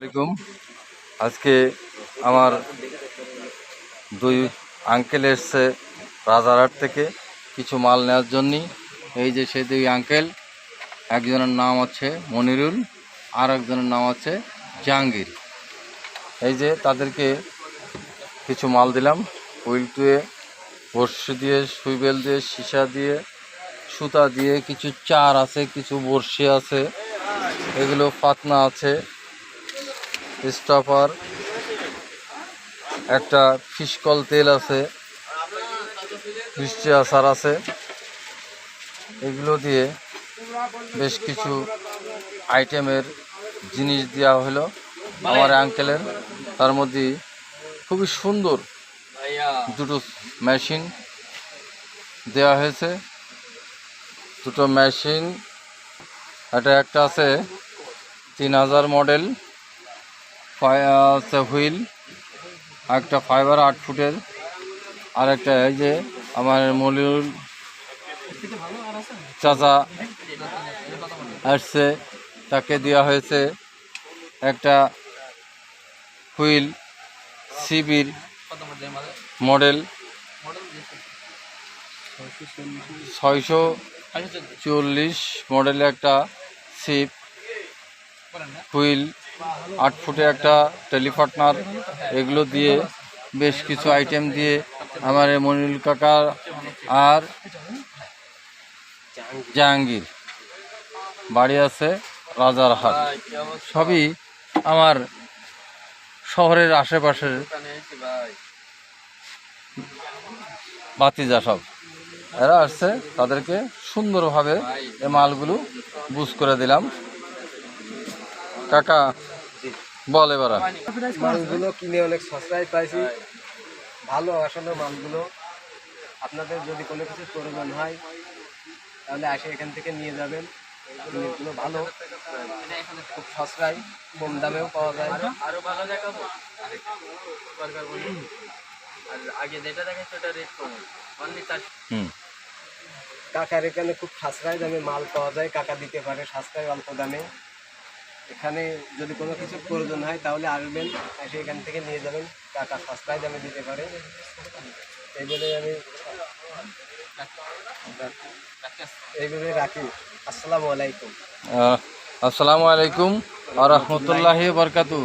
আলাইকুম। আজকে আমার দুই আঙ্কেল এসছে রাজারহাট থেকে কিছু মাল নেওয়ার জন্যই। এই যে সেই দুই আঙ্কেল একজনের নাম হচ্ছে মনিরুল আর একজনের নাম হচ্ছে জাহাঙ্গীর। এই যে তাদেরকে কিছু মাল দিলাম, হুইল টুয়ে বর্ষি দিয়ে, সুইবেল দিয়ে, সীসা দিয়ে, সুতা দিয়ে, কিছু চার আছে, কিছু বর্ষি আছে, এগুলো পাতনা আছে। স্টপার একটা ফিসকল তেল আছে মিষ্টি আচার আছে। এগুলো দিয়ে বেশ কিছু আইটেমের জিনিস দেওয়া হলো আমার আঙ্কেলের। তার মধ্যে খুবই সুন্দর দুটো মেশিন দেওয়া হয়েছে। দুটো মেশিন এটা একটা আছে তিন হাজার মডেল হুইল, একটা ফাইবার আট ফুটের আর একটা এই যে আমার মলিউল চাচা আসছে, তাকে দেওয়া হয়েছে একটা হুইল সিবির মডেল ছয়শো চল্লিশ মডেলের একটা সিপ, হুইল আট ফুটে একটা টেলিপার্টনার, এগুলো দিয়ে বেশ কিছু আইটেম দিয়ে আমার এই মনিরুল কাকা আর জাহাঙ্গীর। বাড়ি আছে রাজারহাট। সবই আমার শহরের আশেপাশের বাতিজা সব। এরা আসছে তাদেরকে সুন্দরভাবে এ মালগুলো বুঝ করে দিলাম। কাকা বল এবার মালগুলো কিনে অনেক সস্তায় পাইছি। ভালো আসলে মালগুলো। আপনাদের যদি কোনো কিছু প্রয়োজন হয় তাহলে আসে এখান থেকে নিয়ে যাবেন। জিনিসগুলো ভালো খুব সস্তায় কম দামেও পাওয়া যায়। আরও ভালো দেখাবো? আর আগে যেটা দেখাচ্ছে ওটা রেট কম। অনলি কাকার এখানে খুব সাশ্রয় দামে মাল পাওয়া যায়। কাকা দিতে পারে সাশ্রয় অল্প দামে। এখানে যদি কোনো কিছু প্রয়োজন হয়, তাহলে আসবেন, এসে এখান থেকে নিয়ে যাবেন। টাকা সস্তায় দামে দিতে পারে। এইভাবে আমি এইভাবে রাখি। আসসালামু আলাইকুম। আসসালামু আলাইকুম আ রহমতুল্লাহ বরকাতু